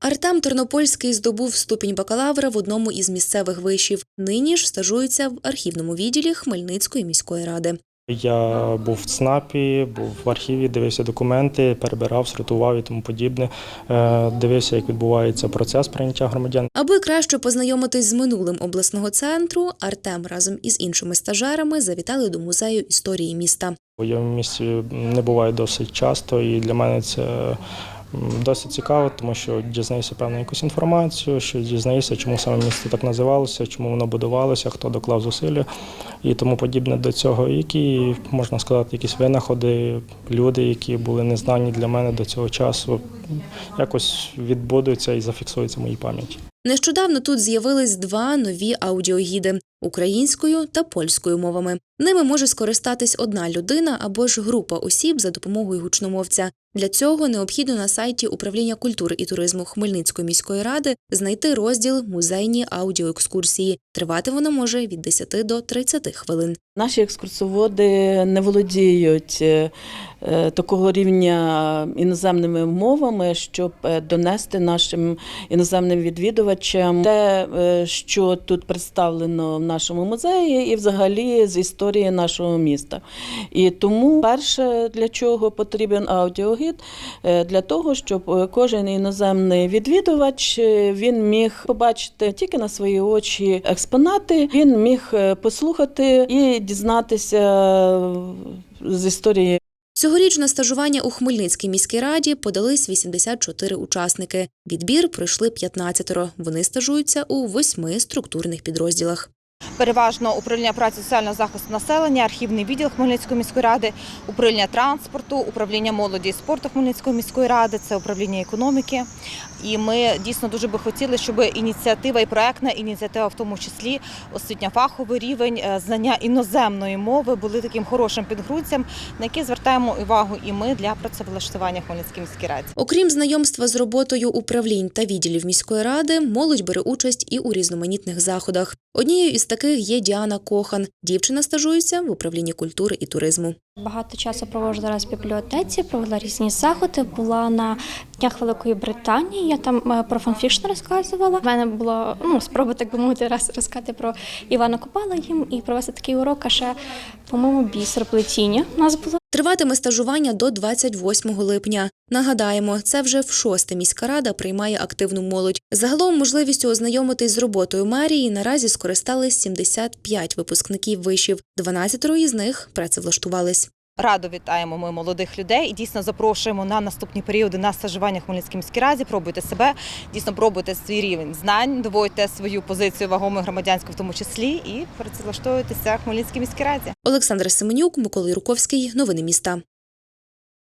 Артем Тернопольський здобув ступінь бакалавра в одному із місцевих вишів. Нині ж стажується в архівному відділі Хмельницької міської ради. Я був в ЦНАПі, був в архіві, дивився документи, перебирав, сортував і тому подібне. Е, Дивився, як відбувається процес прийняття громадян. Аби краще познайомитись з минулим обласного центру, Артем разом із іншими стажерами завітали до музею історії міста. Я в місті не буваю досить часто, і для мене це досить цікаво, тому що дізнаюся певну якусь інформацію, що дізнаюся, чому саме місто так називалося, чому воно будувалося, хто доклав зусилля і тому подібне до цього. Які можна сказати, якісь винаходи, люди, які були незнані для мене до цього часу, якось відбудуться і зафіксуються в моїй пам'яті. Нещодавно тут з'явились два нові аудіогіди українською та польською мовами. Ними може скористатись одна людина або ж група осіб за допомогою гучномовця. Для цього необхідно на сайті управління культури і туризму Хмельницької міської ради знайти розділ музейні аудіоекскурсії. Тривати вона може від 10 до 30 хвилин. Наші екскурсоводи не володіють е, е, такого рівня іноземними мовами, щоб е, донести нашим іноземним відвідувачам те, е, що тут представлено в нашому музеї, і взагалі з історії нашого міста. І тому перше для чого потрібен аудіогід, Е, для того, щоб е, кожен іноземний відвідувач він міг побачити тільки на свої очі експонати, він міг послухати і дізнатися з історії Цьогоріч на стажування у Хмельницькій міській раді подались 84 учасники. Відбір пройшли 15. Вони стажуються у восьми структурних підрозділах. Переважно управління праці соціального захисту населення, архівний відділ Хмельницької міської ради, управління транспорту, управління молоді і спорту Хмельницької міської ради, це управління економіки. І ми дійсно дуже би хотіли, щоб ініціатива і проектна ініціатива, в тому числі освітньо-фаховий рівень, е, знання іноземної мови були таким хорошим підґрунтям, на який звертаємо увагу і ми для працевлаштування в Хмельницькій міській раді. Окрім знайомства з роботою управлінь та відділів міської ради, молодь бере участь і у різноманітних заходах. Однією із таких є Діана Кохан. Дівчина стажується в управлінні культури і туризму. Багато часу провожу зараз в бібліотеці, провела різні заходи. Була на днях Великої Британії. Я там е, про фанфікшн розказувала. У мене було ну спроба, так би мовити, раз розказати про Івана Купала їм і провести такий урок. А ще, по-моєму, бісероплетіння у нас було. Триватиме стажування до 28 липня. Нагадаємо, це вже в шосте міська рада приймає активну молодь. Загалом можливістю ознайомитись з роботою мерії наразі скористались 75 випускників вишів. 12 із них працевлаштувались. Радо вітаємо ми молодих людей і дійсно запрошуємо на наступні періоди на стажування в Хмельницькій міській раді. Пробуйте себе, дійсно пробуйте свій рівень знань, доводьте свою позицію вагомою громадянську в тому числі і працевлаштовуйтеся в Хмельницькій міській раді. Олександр Семенюк, Микола Юрковський. Новини міста.